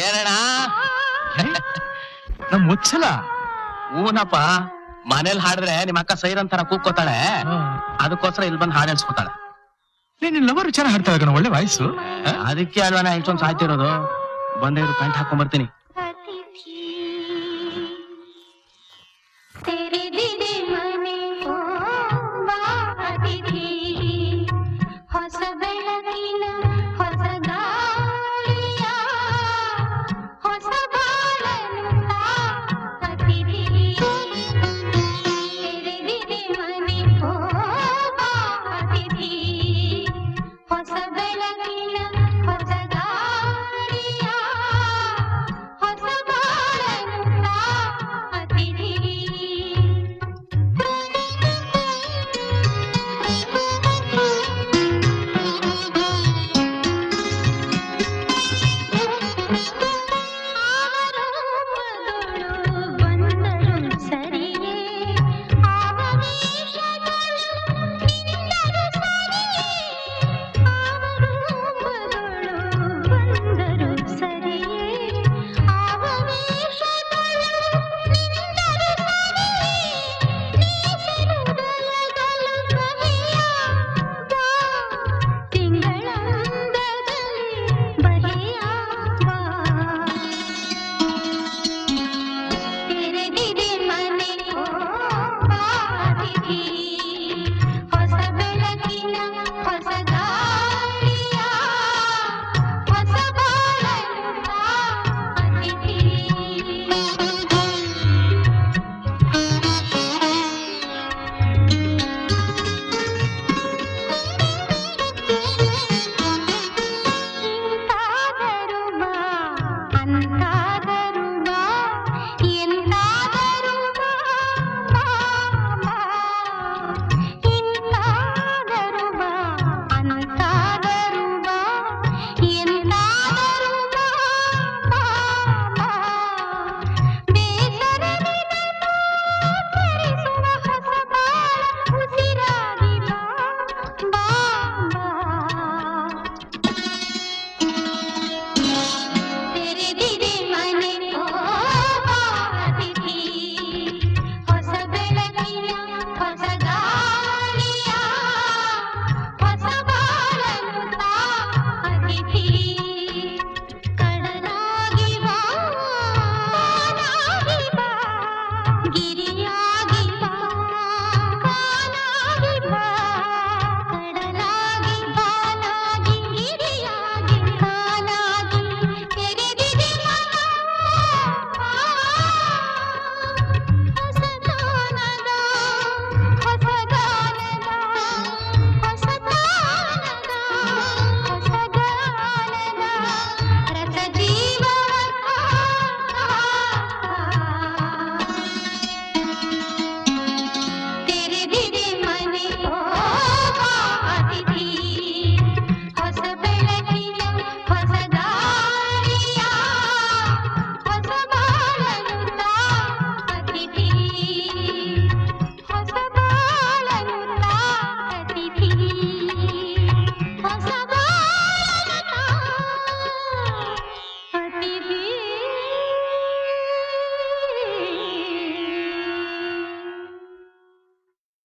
ಏನಣ್ಣ? ನಮ್ ಮುಚ್ಚಲ. ಹೂನಪ್ಪ ಮನೇಲಿ ಹಾಡಿದ್ರೆ ನಿಮ್ಮ ಅಕ್ಕ ಸೈರಂತರ ಕೂಕೋತಾಳೆ ಅದಕ್ಕೋಸ್ಕರ ಇಲ್ಲಿ ಬಂದು ಹಾಡು ಹೇಳ್ಸ್ಕೊತಾಳೆ ನೀನ್ ಲವರ್ ಚೆನ್ನಾಗಿ ಹಾಡ್ತಾ ಒಳ್ಳೆ ವಾಯ್ಸು. ಅದಕ್ಕೆ ಅಲ್ವಾ ನಾ ಇಷ್ಟೊಂದು ಸಾಯ್ತಿರೋದು. ಬಂದೇ ಪ್ಯಾಂಟ್ ಹಾಕೊಂಡ್ ಬರ್ತೀನಿ.